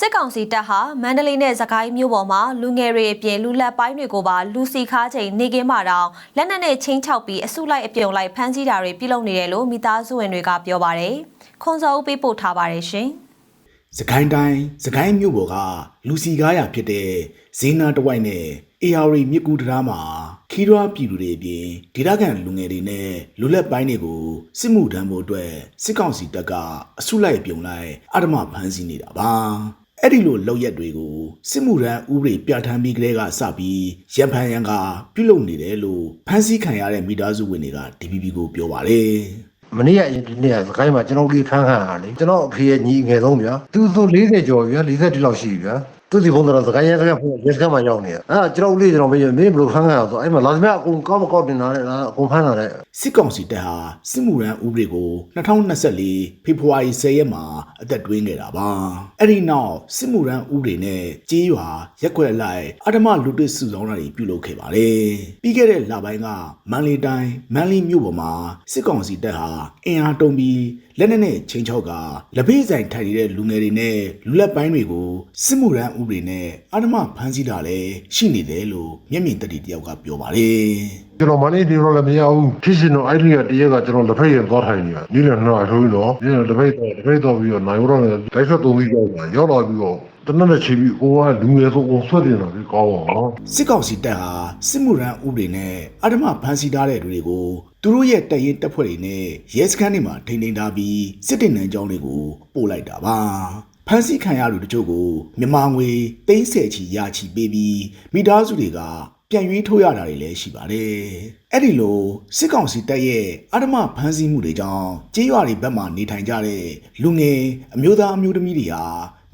စစ်ကောင်စီတပ်ဟာမန္တလေးနဲ့စကိုင်းမြို့ပေါ်မှာလူငယ်တွေအပြင်လူလက်ပိုင်းတွေကိုပါလူစီခါချိန်နေကင်းမှတောင်လက်နက်နဲ့ချင်းချောက်ပြီးအစုလိုက်အပြုံလိုက်ဖမ်းဆီးတာတွေပြုလုပ်နေတယ်လို့မိသားစုဝင်တွေကပြောပါတယ်။ခွန်စောဦးပေးပို့ထားပါတယ်ရှင်။စကိုင်းတိုင်းစကိုင်းမြို့ပေါ်ကလူစီကားရဖြစ်တဲ့ဇေနာတဝိုက်နဲ့အေယာရီမြစ်ကူတရာမှာခီးရွာပြည်သူတွေအပြင်ဒေသခံလူငယ်တွေနဲ့လူလက်ပိုင်းတွေကိုစစ်မှုထမ်းဖို့အတွက်စစ်ကောင်စီတပ်ကအစုလိုက်ပြုံလိုက်အဓမ္မဖမ်းဆီးနေတာပါ အဲ့ဒီလိုလောက်ရက်တွေကိုစစ်မှုထမ်းဥပဒေပြဋ္ဌာန်းပြီးကလေးကစပြီးရန်ဖန်ရန်ကပြုလုပ်နေတယ်လို့ဖမ်းဆီးခံရတဲ့မိသားစုဝင်တွေက DPP ကိုပြောပါတယ်မနေ့ကဒီနေ့ကစကိုင်းမှာကျွန်တော်လေးခန်းခန်းဟာလေကျွန်တော်အဖေရဲ့ညီငယ်ဆုံးဗျာသူဆို40ကျော်ဗျာ40တိလောက်ရှိပြီဗျာ သူစီဖုန်းတော့စကိုင်းရဲစကဖုန်းရဲစကမှာရောက်နေတာအဲ့ကျွန်တော်လေးကျွန်တော်မင်းမင်းဘယ်လိုခန်းခန်းအောင်ဆိုအဲ့မှာလာသမျှအကုန်ကောက်မကောက်တင်လာတယ်လားအကုန်ဖမ်းလာတယ်စစ်ကောင်စီတပ်ဟာစစ်မှုရန်ဥပဒေကို2024ဖေဖော်ဝါရီ10ရက်မှာအသက်သွင်းခဲ့တာပါအဲ့ဒီနောက်စစ်မှုရန်ဥပဒေနဲ့ကြေးရွာရက်ွက်လိုက်အဓမ္မလူတစ်စုဆောင်းတာတွေပြုလုပ်ခဲ့ပါတယ်ပြီးခဲ့တဲ့လပိုင်းကမန်လေးတိုင်းမန်လေးမြို့ပေါ်မှာစစ်ကောင်စီတပ်ဟာအင်အားတုံးပြီးလက်နက်နဲ့ချိန်ချောက်ကလက်ဖေးဆိုင်ထိုင်နေတဲ့လူငယ်တွေနဲ့လူလက်ပိုင်းတွေကိုစစ်မှုရန်ဥပဒေနဲ့အဓမ္မဖမ်းဆီးတာလည်းရှိနေတယ်လို့မျက်မြင်သက်သေတယောက်ကပြောပါတယ်ကျွန်တော်မနေ့ဒီတော့လည်းမရဘူးဖြစ်ရှင်တော့အဲ့ဒီကတရက်ကကျွန်တော်လက်ဖက်ရသွားထိုင်နေရဒီလည်းနှောထိုးတော့ဒီလက်ဖက်တော့လက်ဖက်တော့ပြီးတော့နိုင်ရောလည်းတိုက်ဆက်သုံးပြီးရောက်လာရောက်လာပြီးတော့တနက်နဲ့ချီပြီးကိုကလူငယ်ဆိုကိုဆွတ်တင်တာဒီကောင်းပါနော်စစ်ကောင်စီတပ်ဟာစစ်မှုရန်ဥပဒေနဲ့အဓမ္မဖမ်းဆီးထားတဲ့လူတွေကိုသူတို့ရဲ့တပ်ရင်းတပ်ဖွဲ့တွေနဲ့ရဲစခန်းတွေမှာထိန်းသိမ်းထားပြီးစစ်တင်နန်းကြောင်းတွေကိုပို့လိုက်တာပါ ဖမ်းဆီးခံရသူတချို့ကိုမြန်မာငွေ30ချီရချီပေးပြီးမိသားစုတွေကပြန်ရွေးထုတ်ရတာတွေလည်းရှိပါတယ်။အဲ့ဒီလိုစစ်ကောင်စီတပ်ရဲ့အဓမ္မဖမ်းဆီးမှုတွေကြောင့်ကြေးရွာတွေဘက်မှနေထိုင်ကြတဲ့လူငယ်အမျိုးသားအမျိုးသမီးတွေဟာ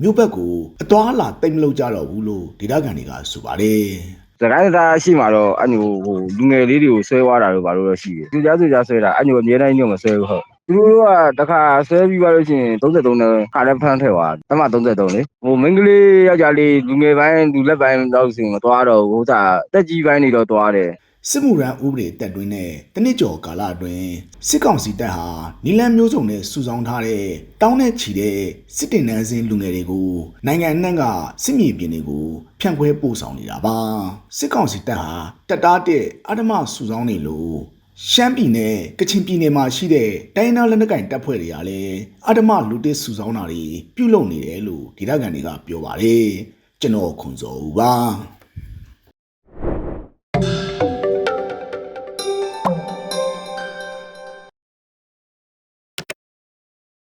မြို့ဘက်ကိုအသွားအလာတိတ်မလို့ကြတော့ဘူးလို့ဒေသခံတွေကဆိုပါတယ်။စကိုင်းသားရှိမှတော့အညိုဟိုလူငယ်လေးတွေကိုဆွဲသွားတာတော့ဘာလို့တော့ရှိတယ်သူကြားသူကြားဆွဲတာအညိုအမြဲတမ်းညို့မဆွဲဘူးဟုတ် သူတို့ကတခါဆွဲပြီးသွားလို့ရှိရင်33နဲ့ခါလည်းဖမ်းထည့်သွားတမ33လေဟိုမိန်းကလေးယောက်ျားလေးလူငယ်ပိုင်းလူလက်ပိုင်းတော့ဆိုရင်မသွားတော့ဘူးဟိုစားတက်ကြီးပိုင်းတွေတော့သွားတယ်စစ်မှုရန်ဥပဒေတက်တွင်းနဲ့တနစ်ကျော်ကာလအတွင်းစစ်ကောင်စီတပ်ဟာနီလန်မျိုးစုံနဲ့စုဆောင်းထားတဲ့တောင်းနဲ့ချီတဲ့စစ်တင်နန်းစင်းလူငယ်တွေကိုနိုင်ငံအနှံ့ကစစ်မြေပြင်တွေကိုဖြန့်ခွဲပို့ဆောင်နေတာပါစစ်ကောင်စီတပ်ဟာတပ်သားတဲ့အဓမ္မစုဆောင်းနေလို့ ရှမ်းပြည်နယ်ကချင်ပြည်နယ်မှာရှိတဲ့တိုင်းနာလက်နက်ကိုင်တပ်ဖွဲ့တွေကလည်းအဓမ္မလူတစ်စုဆောင်းတာတွေပြုလုပ်နေတယ်လို့ဒေသခံတွေကပြောပါတယ်ကျွန်တော်ခွန်စောဦးပါ